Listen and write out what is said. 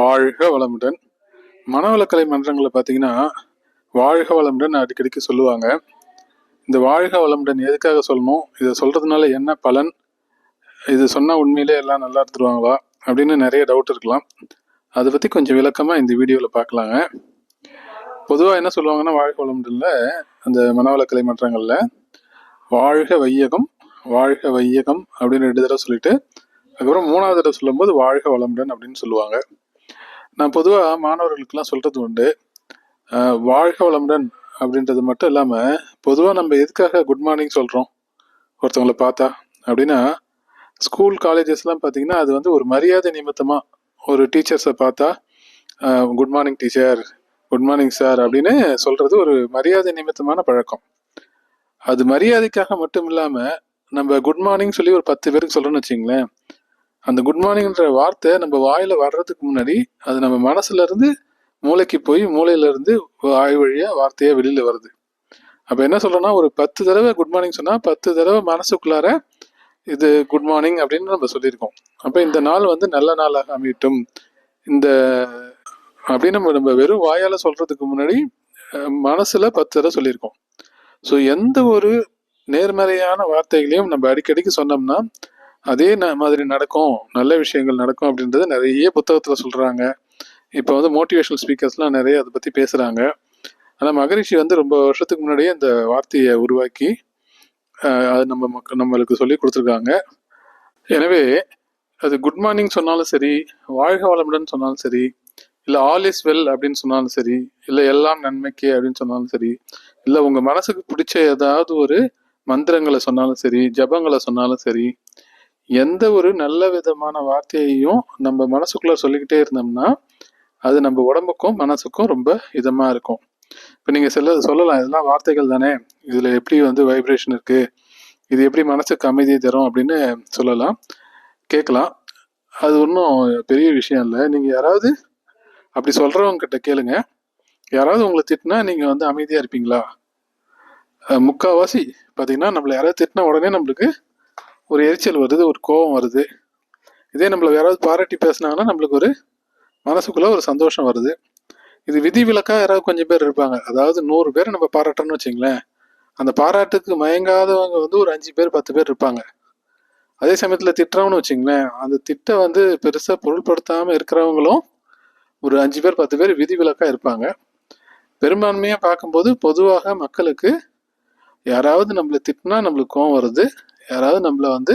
வாழ்க வளமுடன். மனவளக்கலை மன்றங்களில் பார்த்தீங்கன்னா வாழ்க வளமுடன் அடிக்கடிக்கு சொல்லுவாங்க. இந்த வாழ்க வளமுடன் எதுக்காக சொல்லணும்? இதை சொல்கிறதுனால என்ன பலன்? இது சொன்னால் உண்மையிலே எல்லாம் நல்லா எடுத்துருவாங்களா அப்படின்னு நிறைய டவுட் இருக்கலாம். அதை பற்றி கொஞ்சம் விளக்கமாக இந்த வீடியோவில் பார்க்கலாங்க பொதுவாக என்ன சொல்லுவாங்கன்னா வாழ்க வளமுடனில் அந்த மனவளக்கலை மன்றங்களில் வாழ்க வையகம் வாழ்க வையகம் அப்படின்னு ரெண்டு தடவை சொல்லிட்டு அதுக்கப்புறம் மூணாவது தடவை சொல்லும்போது வாழ்க வளமுடன் அப்படின்னு சொல்லுவாங்க. நான் பொதுவாக மாணவர்களுக்கெல்லாம் சொல்கிறது உண்டு. வாழ்க வளமுடன் அப்படின்றது மட்டும் இல்லாமல் பொதுவாக நம்ம எதுக்காக குட் மார்னிங் சொல்கிறோம் ஒருத்தவங்களை பார்த்தா. அப்படின்னா ஸ்கூல் காலேஜஸ்லாம் பார்த்தீங்கன்னா அது வந்து ஒரு மரியாதை நிமித்தமாக ஒரு டீச்சர்ஸை பார்த்தா good morning teacher good morning sir அப்படின்னு சொல்கிறது ஒரு மரியாதை நிமித்தமான பழக்கம். அது மரியாதைக்காக மட்டும் இல்லாமல் நம்ம குட் மார்னிங் சொல்லி ஒரு பத்து பேருக்கு சொல்கிறோன்னு வச்சிங்களேன் அந்த குட் மார்னிங்ன்ற வார்த்தை நம்ம வாயில வர்றதுக்கு முன்னாடி அது நம்ம மனசுல இருந்து மூளைக்கு போய் மூளையில இருந்து வாய் வழியா வார்த்தையா வெளியில வருது. அப்ப என்ன சொல்றோம்னா ஒரு பத்து தடவை குட் மார்னிங் சொன்னா பத்து தடவை மனசுக்குள்ளார இது குட் மார்னிங் அப்படின்னு நம்ம சொல்லியிருக்கோம். அப்ப இந்த நாள் வந்து நல்ல நாளாக அமையட்டும். இந்த அப்படின்னு நம்ம நம்ம வெறும் வாயால சொல்றதுக்கு முன்னாடி மனசில் மனசுல பத்து தடவை சொல்லியிருக்கோம். ஸோ எந்த ஒரு நேர்மறையான வார்த்தைகளையும் நம்ம அடிக்கடிக்கு சொன்னோம்னா அதே மாதிரி நடக்கும் நல்ல விஷயங்கள் நடக்கும் அப்படின்றத நிறைய புத்தகத்தில் சொல்கிறாங்க இப்போ வந்து மோட்டிவேஷனல் ஸ்பீக்கர்ஸ்லாம் நிறைய அதை பற்றி பேசுகிறாங்க ஆனால் மகரிஷி வந்து ரொம்ப வருஷத்துக்கு முன்னாடியே இந்த வார்த்தையை உருவாக்கி அது நம்ம மக்க நம்மளுக்கு சொல்லி கொடுத்துருக்காங்க. எனவே அது குட் மார்னிங் சொன்னாலும் சரி வாழ்க வளமுடன் சொன்னாலும் சரி இல்லை ஆல் இஸ் வெல் அப்படின்னு சொன்னாலும் சரி இல்லை எல்லாம் நன்மைக்கே அப்படின்னு சொன்னாலும் சரி இல்லை உங்கள் மனசுக்கு பிடிச்ச ஏதாவது ஒரு மந்திரங்களை சொன்னாலும் சரி ஜபங்களை சொன்னாலும் சரி எந்த ஒரு நல்ல விதமான வார்த்தையையும் நம்ம மனசுக்குள்ளே சொல்லிக்கிட்டே இருந்தோம்னா அது நம்ம உடம்புக்கும் மனசுக்கும் ரொம்ப இதமாக இருக்கும். இப்போ நீங்கள் சில சொல்லலாம் இதெல்லாம் வார்த்தைகள் தானே? இதில் எப்படி வந்து வைப்ரேஷன் இருக்குது இது எப்படி மனசுக்கு அமைதியை தரும் அப்படின்னு சொல்லலாம். கேட்கலாம். அது ஒன்றும் பெரிய விஷயம் இல்லை. நீங்கள் யாராவது அப்படி சொல்கிறவங்கக்கிட்ட கேளுங்க. யாராவது உங்களை திட்டினா நீங்கள் வந்து அமைதியாக இருப்பீங்களா? முக்கால்வாசி முக்காவாசி நம்மளை யாராவது திட்டினா உடனே நம்மளுக்கு ஒரு எரிச்சல் வருது ஒரு கோபம் வருது. இதே நம்மள யாராவது பாராட்டி பேசுனாங்கன்னா நம்மளுக்கு ஒரு மனசுக்குள்ளே ஒரு சந்தோஷம் வருது. இது விதிவிலக்கா யாராவது கொஞ்சம் பேர் இருப்பாங்க. அதாவது நூறு பேர் நம்ம பாராட்டணும்னு வச்சுங்களேன். அந்த பாராட்டுக்கு மயங்காதவங்க வந்து ஒரு அஞ்சு பேர் பத்து பேர் இருப்பாங்க. அதே சமயத்தில் திட்டுறவனு வச்சுங்களேன் அந்த திட்ட வந்து பெருசாக பொருள்படுத்தாமல் இருக்கிறவங்களும் ஒரு அஞ்சு பேர் பத்து பேர் விதிவிலக்கா இருப்பாங்க. பெரும்பான்மையாக பார்க்கும்போது பொதுவாக மக்களுக்கு யாராவது நம்மளை திட்டினா நம்மளுக்கு கோவம் வருது. யாராவது நம்மளை வந்து